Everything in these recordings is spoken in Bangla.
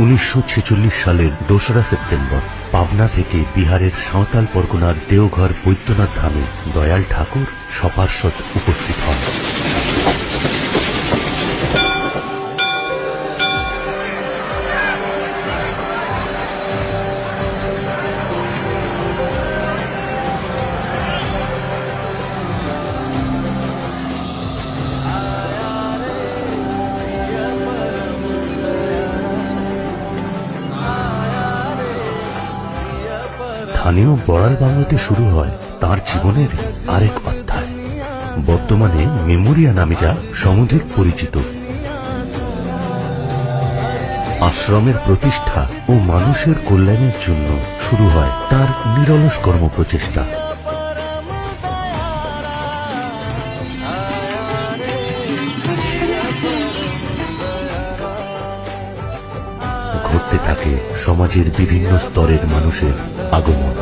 উনিশশো ছেচল্লিশ সালের দোসরা সেপ্টেম্বর, পাবনা থেকে বিহারের সাঁওতাল পরগনার দেওঘর বৈদ্যনাথ ধামে দয়াল ঠাকুর সপার্ষদ উপস্থিত হন। স্থানীয় বড়াল বাংলাতে শুরু হয় তার জীবনের আরেক অধ্যায়। বর্তমানে মেমোরিয়া নামে যা সমধিক পরিচিত। আশ্রমের প্রতিষ্ঠা ও মানুষের কল্যাণের জন্য শুরু হয় তার নিরলস কর্মপ্রচেষ্টা। ঘটতে থাকে সমাজের বিভিন্ন স্তরের মানুষের আগমন।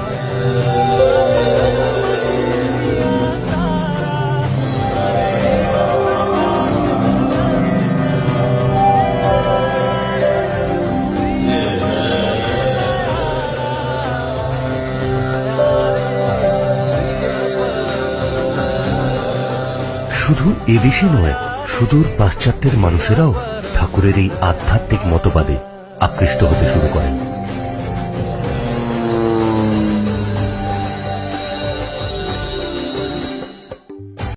শুধু এদেশে নয়, সুদূর পাশ্চাত্যের মানুষেরাও ঠাকুরের এই আধ্যাত্মিক মতবাদে আকৃষ্ট হতে শুরু করেন।